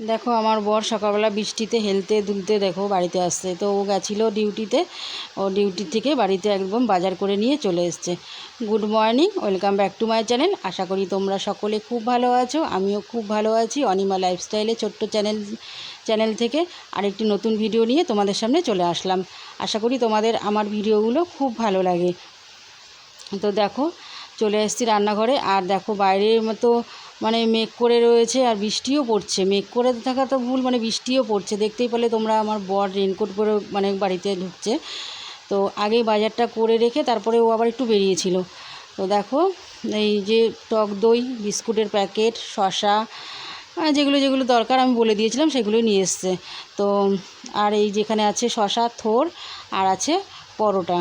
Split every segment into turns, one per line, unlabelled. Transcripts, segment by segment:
দেখো, আমার বর সকালবেলা বৃষ্টিতে হেলতে দুলতে দেখো বাড়িতে আসছে। তো ও গেছিল ডিউটিতে। ও ডিউটি থেকে বাড়িতে একদম বাজার করে নিয়ে চলে এসছে। Good morning, welcome back to my channel. আশা করি তোমরা সকলে খুব ভালো আছো, আমিও খুব ভালো আছি অনিমা লাইফস্টাইলে ছোট্ট চ্যানেল চ্যানেল থেকে আরেকটি নতুন ভিডিও নিয়ে তোমাদের সামনে চলে আসলাম। আশা করি তোমাদের আমার ভিডিওগুলো খুব ভালো লাগে। তো দেখো, চলে এসেছি রান্নাঘরে। আর দেখো, বাইরের মতো মানে মেঘ করে রয়েছে আর বৃষ্টিও পড়ছে। মেঘ করে থাকা তো ভুল মানে বৃষ্টিও পড়ছে। দেখতেই পেলে তোমরা আমার বর রেনকোট পরে মানে বাড়িতে ঢুকছে। তো আগে বাজারটা করে রেখে তারপরে ও আবার একটু বেরিয়েছিল। তো দেখো, এই যে টক দই, বিস্কুটের প্যাকেট শশা যেগুলো যেগুলো দরকার আমি বলে দিয়েছিলাম সেগুলোই নিয়ে এসছে। তো, আর এই যেখানে আছে শশা থোর, আর আছে পরোটা।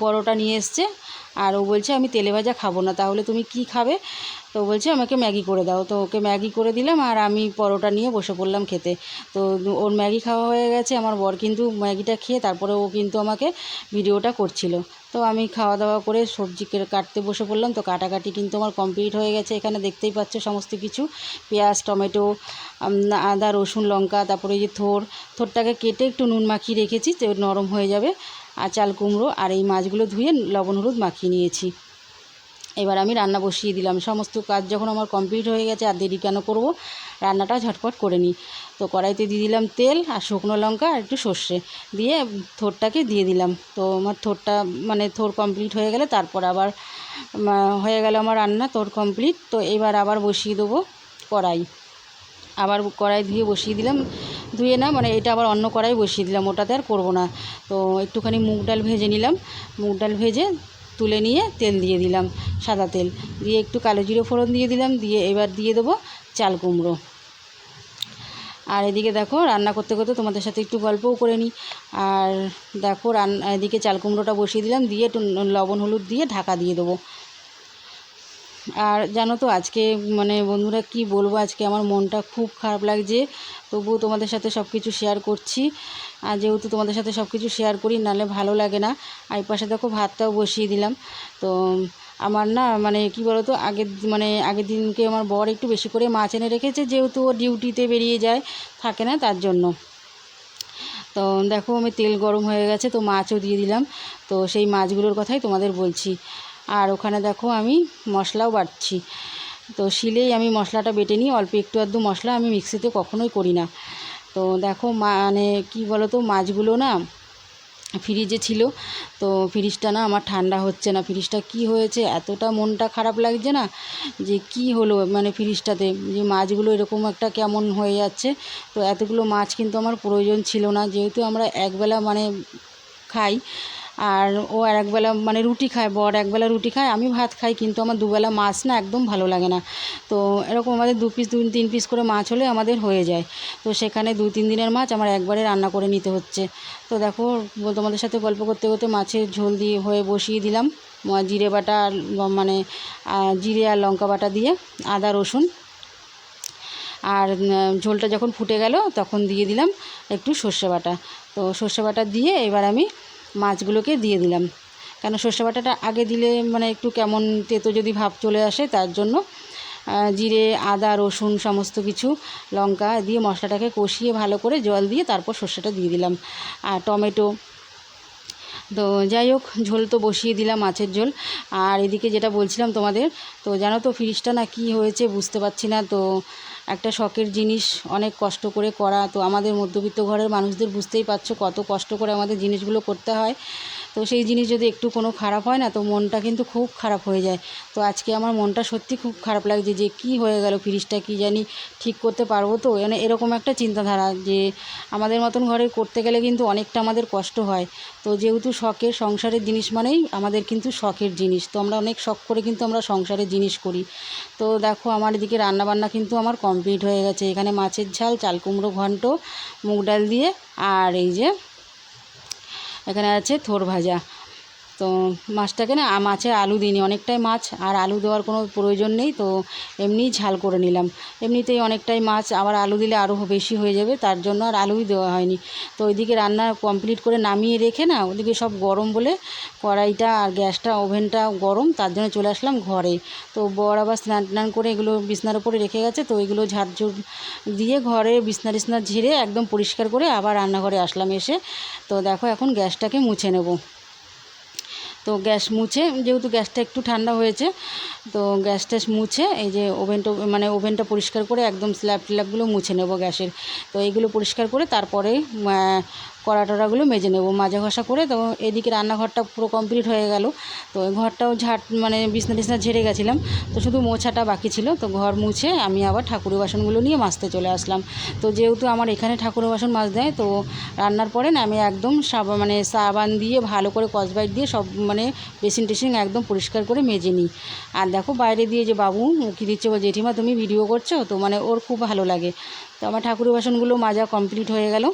পরোটা নিয়ে এসছে। আর ও বলছে, আমি তেলে ভাজা খাব না, তাহলে তুমি কি খাবে? তো বলছে, আমাকে ম্যাগি করে দাও। তো ওকে ম্যাগি করে দিলাম, আর আমি পরোটা নিয়ে বসে পড়লাম খেতে। তো ওর ম্যাগি খাওয়া হয়ে গেছে, আমার বর কিন্তু ম্যাগিটা খেয়ে তারপরে ও কিন্তু আমাকে ভিডিওটা করছিল। তো আমি খাওয়া দাওয়া করে সবজি কাটতে বসে পড়লাম, তো কাটাকাটি কিন্তু আমার কমপ্লিট হয়ে গেছে। এখানে দেখতেই পাচ্ছ সমস্ত কিছু। পেঁয়াজ, টমেটো আদা, রসুন, লঙ্কা, তারপরে এই যে থোর। থোরটাকে কেটে একটু নুন মাখিয়ে রেখেছি, তো নরম হয়ে যাবে। আর চাল কুমড়ো আর এই মাছগুলো ধুয়ে লবণ হলুদ মাখিয়ে নিয়েছি। এবার আমি রান্না বসিয়ে দিলাম। সমস্ত কাজ যখন আমার কমপ্লিট হয়ে গেছে আর দেরি কেন করব, রান্নাটা ঝটপট করে নিই। তো কড়াইতে দিয়ে দিলাম তেল আর শুকনো লঙ্কা আর একটু সর্ষে দিয়ে থোরটাকে দিয়ে দিলাম। তো আমার থোরটা মানে থোর কমপ্লিট হয়ে গেলে তারপর আবার হয়ে গেল আমার রান্না, থোর কমপ্লিট। তো এবার আবার বসিয়ে দেবো কড়াই। আবার কড়াই ধুয়ে বসিয়ে দিলাম। ধুয়ে না মানে এটা আবার অন্য কড়াই বসিয়ে দিলাম, ওটাতে আর করব না। তো একটুখানি মুগ ডাল ভেজে নিলাম। মুগ ডাল ভেজে তুলে নিয়ে তেল দিয়ে দিলাম, সাদা তেল। দিয়ে একটু কালো জিরে ফোড়ন দিয়ে দিলাম, দিয়ে এবার দিয়ে দেবো চাল কুমড়ো। আর এদিকে দেখো, রান্না করতে করতে তোমাদের সাথে একটু গল্পও করে নিই। আর দেখো রান্না এদিকে চাল কুমড়োটা বসিয়ে দিলাম, দিয়ে একটু লবণ হলুদ দিয়ে ঢাকা দিয়ে দেবো। আর জানো তো আজকে মানে বন্ধুরা কি বলব, আজকে আমার মনটা খুব খারাপ লাগছে। তবুও তোমাদের সাথে সব কিছু শেয়ার করছি। আর যেহেতু তোমাদের সাথে সব কিছু শেয়ার করি, নাহলে ভালো লাগে না। আর পাশে দেখো ভাতটাও বসিয়ে দিলাম। তো আমার না মানে কি তো আগের মানে আগের দিনকে আমার বর একটু বেশি করে মাছ এনে রেখেছে, যেহেতু ও ডিউটিতে বেরিয়ে যায়, থাকে না তার জন্য। তো দেখো আমি তেল গরম হয়ে গেছে, তো মাছও দিয়ে দিলাম। তো সেই মাছগুলোর কথাই তোমাদের বলছি। আর ওখানে দেখো আমি মশলাও বাটছি। তো শিলেই আমি মশলাটা বেটে নিই, অল্প একটু আধটু মশলা আমি মিক্সিতে কখনোই করি না। তো দেখো মানে কি বলো তো মাছগুলো না ফ্রিজে ছিল, তো ফ্রিজটা না আমার ঠান্ডা হচ্ছে না। ফ্রিজটা কি হয়েছে, এতটা মনটা খারাপ লাগছে না যে কি হলো মানে ফ্রিজটাতে? যে মাছগুলো এরকম একটা কেমন হয়ে যাচ্ছে, তো এতগুলো মাছ কিন্তু আমার প্রয়োজন ছিল না। যেহেতু আমরা একবেলা মানে খাই আর ও আর একবেলা মানে রুটি খায়, বর একবেলা রুটি খায়, আমি ভাত খাই, কিন্তু আমার দুবেলা মাছ না একদম ভালো লাগে না। তো এরকম আমাদের দু পিস দু তিন পিস করে মাছ হলে আমাদের হয়ে যায়। তো সেখানে দু তিন দিনের মাছ আমার একবারে রান্না করে নিতে হচ্ছে। তো দেখো তোমাদের সাথে গল্প করতে করতে মাছের ঝোল দিয়ে হয়ে বসিয়ে দিলাম। জিরে বাটা মানে জিরে আর লঙ্কা বাটা দিয়ে আদা, রসুন। আর ঝোলটা যখন ফুটে গেল, তখন দিয়ে দিলাম একটু সর্ষে বাটা। তো সর্ষে বাটা দিয়ে এবার আমি মাছগুলোকে দিয়ে দিলাম। কেন সর্ষে বাটাটা আগে দিলে মানে একটু কেমন তেতো যদি ভাব চলে আসে, তার জন্য জিরে, আদা, রসুন সমস্ত কিছু, লঙ্কা দিয়ে মশলাটাকে কষিয়ে ভালো করে জল দিয়ে তারপর সর্ষেটা দিয়ে দিলাম। আর টমেটো, তো যাই হোক, ঝোল তো বসিয়ে দিলাম মাছের ঝোল। আর এদিকে যেটা বলছিলাম তোমাদের, তো জানো তো ফ্রিজটা না কি হয়েছে বুঝতে পারছি না, তো একটা শখের জিনিস অনেক কষ্ট করে করা। তো আমাদের মধ্যবিত্ত ঘরের মানুষদের বুঝতেই পারছ কত কষ্ট করে আমাদের জিনিসগুলো করতে হয়। তো সেই জিনিস যদি একটু কোনো খারাপ হয় না, তো মনটা কিন্তু খুব খারাপ হয়ে যায়। তো আজকে আমার মনটা সত্যি খুব খারাপ লাগছে যে, কি হয়ে গেল ফ্রিজটা, কি জানি ঠিক করতে পারব তো? মানে এরকম একটা চিন্তাধারা যে, আমাদের মতন ঘরে করতে গেলে কিন্তু অনেকটা আমাদের কষ্ট হয়। তো যেহেতু শখের সংসারের জিনিস মানেই আমাদের কিন্তু শখের জিনিস, তো আমরা অনেক শখ করে কিন্তু আমরা সংসারের জিনিস করি। তো দেখো, আমার এদিকে রান্নাবান্না কিন্তু আমার কমপ্লিট হয়ে গেছে। এখানে মাছের ঝাল, চাল কুমড়ো ঘন্ট, মুগ ডাল দিয়ে, আর এই যে এখানে আছে থোর ভাজা। তো মাছটাকে না, মাছে আলু দিইনি, অনেকটাই মাছ আর আলু দেওয়ার কোনো প্রয়োজন নেই, তো এমনিই ঝাল করে নিলাম। এমনিতেই অনেকটাই মাছ, আবার আলু দিলে আরও বেশি হয়ে যাবে, তার জন্য আর আলুই দেওয়া হয়নি। তো ওইদিকে রান্না কমপ্লিট করে নামিয়ে রেখে না, ওদিকে সব গরম বলে কড়াইটা আর গ্যাসটা, ওভেনটা গরম, তার জন্য চলে আসলাম ঘরে। তো বর আবার স্নান টান করে এগুলো বিছনার উপরে রেখে গেছে, তো এগুলো ঝাড়ঝুড় দিয়ে ঘরে বিছনা টিছনা ঝেড়ে একদম পরিষ্কার করে আবার রান্নাঘরে আসলাম এসে। তো দেখো এখন গ্যাসটাকে মুছে নেব। তো গ্যাস মুছে, যেহেতু গ্যাসটা একটু ঠান্ডা হয়েছে, তো গ্যাস ট্যাস মুছে, এই যে ওভেনটা মানে ওভেনটা পরিষ্কার করে একদম স্ল্যাব ট্ল্যাবগুলো মুছে নেব গ্যাসের। তো এইগুলো পরিষ্কার করে তারপরে কড়া টড়াগুলো মেজে নেব, মাজা ঘষা করে তো এদিকে রান্নাঘরটা পুরো কমপ্লিট হয়ে গেল। তো ঘরটাও ঝাট মানে বিছনা টিছনা ঝেড়ে গেছিলাম। তো শুধু মোছাটা বাকি ছিল, তো ঘর মুছে আমি আবার ঠাকুরের বাসনগুলো নিয়ে মাজতে চলে আসলাম। তো যেহেতু আমার এখানে ঠাকুরের বাসন মাছ দেয় তো রান্নার পরে না আমি একদম সাবান মানে সাবান দিয়ে ভালো করে কসবাইট দিয়ে সব মানে বেসিন টেসিন একদম পরিষ্কার করে মেজে নিই। আর দেখো বাইরে দিয়ে যে বাবু উঁকি দিচ্ছে ও জেঠিমা তুমি ভিডিও করছ, তো মানে ওর খুব ভালো লাগে। তো আমার ঠাকুরের বাসনগুলো মাজা কমপ্লিট হয়ে গেল।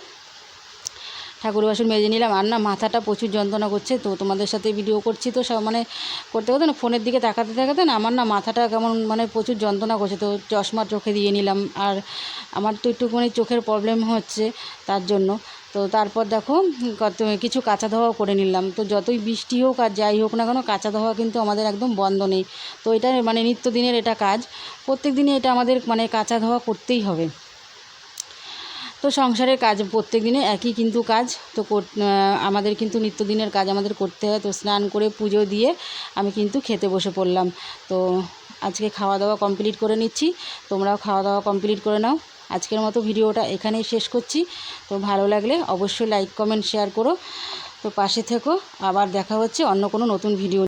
ঠাকুরের বাসন মেজে নিলাম। আর না, মাথাটা প্রচুর যন্ত্রণা করছে, তো তোমাদের সাথে ভিডিও করছি। তো সব মানে করতে করতে না, ফোনের দিকে তাকাতে তাকাতে না, আমার না মাথাটা কেমন মানে প্রচুর যন্ত্রণা করছে, তো চশমা চোখে দিয়ে নিলাম। আর আমার তো একটুখানি চোখের প্রবলেম হচ্ছে, তার জন্য। তো তারপর দেখো কিছু কাঁচা ধোয়াও করে নিলাম। তো যতই বৃষ্টি হোক আর যাই হোক না কেন, কাঁচা ধোয়া কিন্তু আমাদের একদম বন্ধ নেই। তো এটা মানে নিত্যদিনের এটা কাজ। প্রত্যেক দিনই এটা আমাদের মানে কাঁচা ধোয়া করতেই হবে। তো সংসারের কাজ প্রত্যেক দিনে একই কিন্তু কাজ। তো আমাদের কিন্তু নিত্যদিনের কাজ আমাদের করতে হয়। তো স্নান করে পুজো দিয়ে আমি কিন্তু খেতে বসে পড়লাম। তো আজকে খাওয়া দাওয়া কমপ্লিট করে নিচ্ছি। তোমরাও খাওয়া দাওয়া কমপ্লিট করে নাও। আজকের মতো ভিডিওটা এখানেই শেষ করছি। তো ভালো লাগলে অবশ্যই লাইক কমেন্ট শেয়ার করো। তো পাশে থেকো। আবার দেখা হচ্ছে অন্য কোনো নতুন ভিডিও